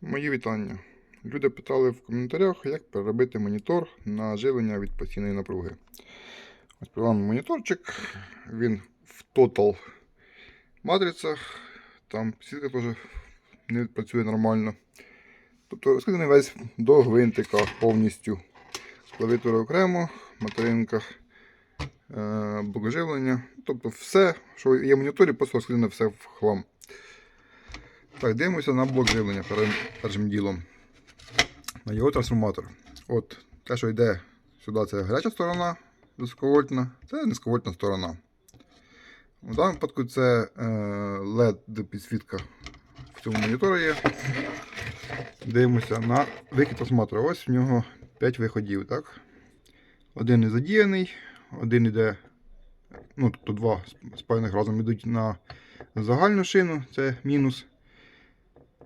Мої вітання. Люди питали в коментарях, як переробити монітор на живлення від постійної напруги. Ось програмний моніторчик, він в Total матрицях, там сітка теж не працює нормально. Тобто розкиданий весь до гвинтика повністю. Клавіатура окремо, материнка, е, блок живлення. Тобто все, що є в моніторі, просто розкидане все в хлам. Так, дивимося на блок живлення першим ділом. На його трансформатор. От, те, що йде сюди, це гаряча сторона високовольтна, це низьковольтна сторона. У даному випадку це е, LED підсвітка в цьому моніторі є. Дивимося на вихід трансформатора. Ось в нього 5 виходів. так? Один не задіяний, один йде, ну, тобто два спаяних разом йдуть на загальну шину, це мінус.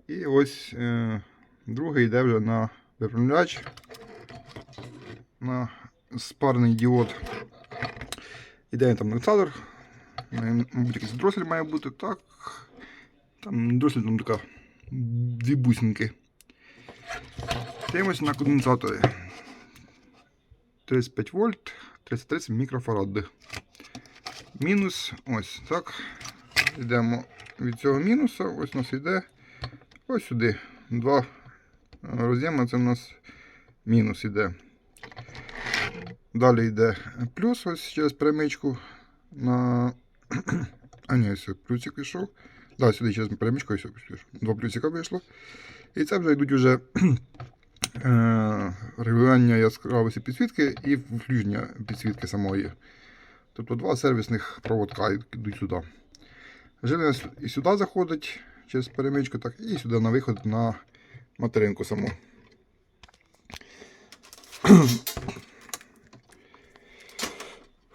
І ось е, другий йде вже на виправляч, на спарний діод. Іде там ініціатор, мабуть, якийсь дросель має бути, так. Там дросель там така дві бусинки. Дивимося на конденсатори. 35 вольт, 330 мікрофарад. Мінус, ось так. Йдемо від цього мінуса, ось у нас йде ось сюди. Два роз'єми, це у нас мінус йде. Далі йде плюс ось через перемичку на. А ні, ось плюсик пішов. Да, сюди через перемичку ось. Два плюсика вийшло. І це вже йдуть уже е, регулювання яскравості підсвітки і включення підсвітки самої. Тобто два сервісних проводка йдуть сюди. Живлення і сюди заходить через перемичку, так, і сюди на виход на материнку саму.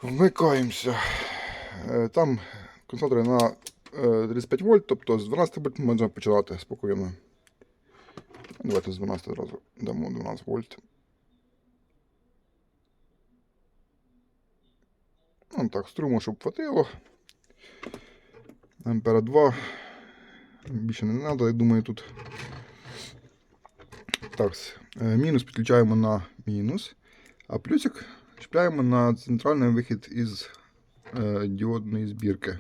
Вмикаємося. Е, Там концентри на е, 35 вольт, тобто з 12 вольт можна починати спокійно. Давайте з 12 одразу дамо 12 вольт. Ну, так, струму, щоб хватило. Ампера 2. Більше не треба, я думаю, тут. Так, е, мінус підключаємо на мінус, а плюсик чіпляємо на центральний вихід із е, діодної збірки.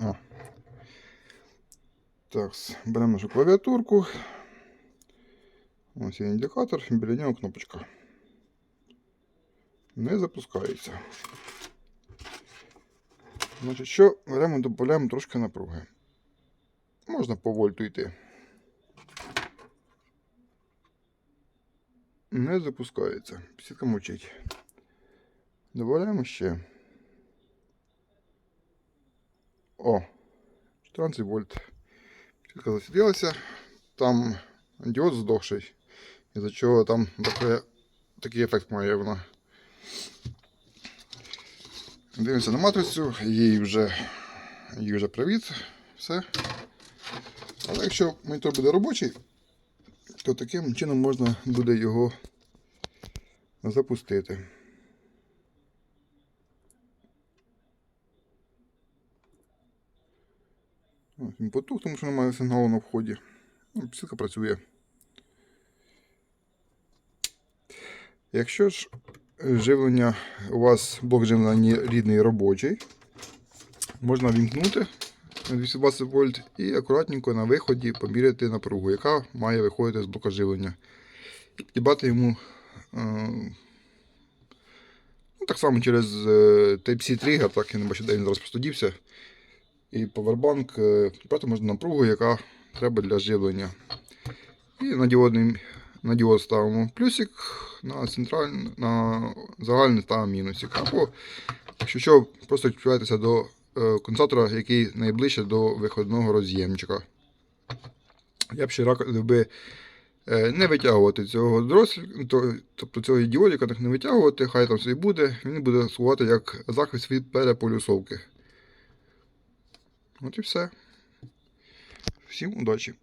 О. Так, беремо нашу клавіатурку. Ось є індикатор, біля нього кнопочка. Не запускається. Значить, що беремо, додаємо трошки напруги. Можна по вольту йти. Не запускається. Сітка мовчить. Додаємо ще. О, 14 вольт. Сітка засвітилася. Там діод здохший. Із-за чого там такий ефект має вона. Дивимося на матрицю, їй вже, їй вже привіт, все. Але якщо монітор буде робочий, то таким чином можна буде його запустити. Він потух, тому що немає сигналу на вході. Ну, Підсвітка працює. Якщо ж живлення у вас блок живлення рідний робочий, можна вімкнути 220 вольт і акуратненько на виході поміряти напругу, яка має виходити з блока живлення. І підібати йому е, ну, так само через е, Type-C тригер, так я не бачу, де він зараз простодівся. І повербанк е, підібрати можна напругу, яка треба для живлення. І на діодний на діод ставимо плюсик, на центральний, на загальний ставимо мінусик. Або, якщо що, просто чіпляєтеся до е, конденсатора, який найближче до виходного роз'ємчика. Я б ще радив би е, не витягувати цього дросель, то, тобто цього діодика так не витягувати, хай там собі буде, він буде слугувати як захист від переполюсовки. От і все. Всім удачі!